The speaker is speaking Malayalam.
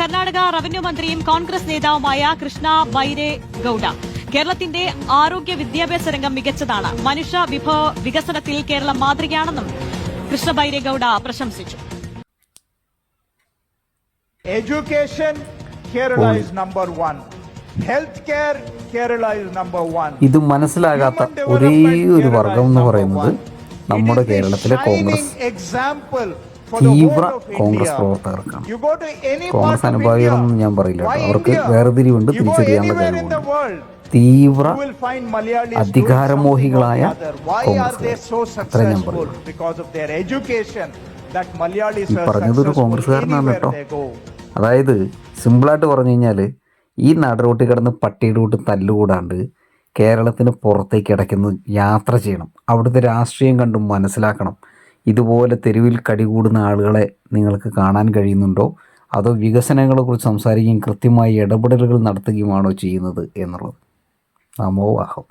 കർണാടക റവന്യൂ മന്ത്രിയും കോൺഗ്രസ് നേതാവുമായ കൃഷ്ണ ബൈരെ ഗൌഡ. കേരളത്തിന്റെ ആരോഗ്യ വിദ്യാഭ്യാസ രംഗം മികച്ചതാണ്. മനുഷ്യ വിഭവ വികസനത്തിൽ കേരളം മാതൃകയാണെന്നും കൃഷ്ണ ബൈരേഗൌഡ പ്രശംസിച്ചു. Education Kerala is number one health care Kerala is number one ഇത് മനസ്സിലാകാത്ത ഒരേ ഒരു വർഗം എന്ന് പറയുന്നത് നമ്മുടെ കേരളത്തിലെ കോൺഗ്രസ്. തീവ്ര കോൺഗ്രസ് പ്രവർത്തകർക്കാണ്. കോൺഗ്രസ് അനുഭാവികളൊന്നും ഞാൻ പറയില്ല. അവർക്ക് വേർതിരിവുണ്ട് തിരിച്ചറിയാനുള്ള കാര്യമുണ്ട് തീവ്ര അധികാരമോഹികളായ കോൺഗ്രസ് അത്ര ഞാൻ പറയും പറഞ്ഞതൊരു കോൺഗ്രസ്സുകാരനാണ് കേട്ടോ. അതായത് സിമ്പിളായിട്ട് പറഞ്ഞു കഴിഞ്ഞാൽ ഈ നാടറോട്ടിൽ കിടന്ന് പട്ടിയുടെ കൂട്ട് തല്ലുകൂടാണ്ട് കേരളത്തിന് പുറത്തേക്ക് ഇടയ്ക്കുന്ന യാത്ര ചെയ്യണം. അവിടുത്തെ രാഷ്ട്രീയം കണ്ടും മനസ്സിലാക്കണം. ഇതുപോലെ തെരുവിൽ കടികൂടുന്ന ആളുകളെ നിങ്ങൾക്ക് കാണാൻ കഴിയുന്നുണ്ടോ? അതോ വികസനങ്ങളെക്കുറിച്ച് സംസാരിക്കുകയും കൃത്യമായി ഇടപെടലുകൾ നടത്തുകയുമാണോ ചെയ്യുന്നത് എന്നുള്ളത്? നമോവാഹം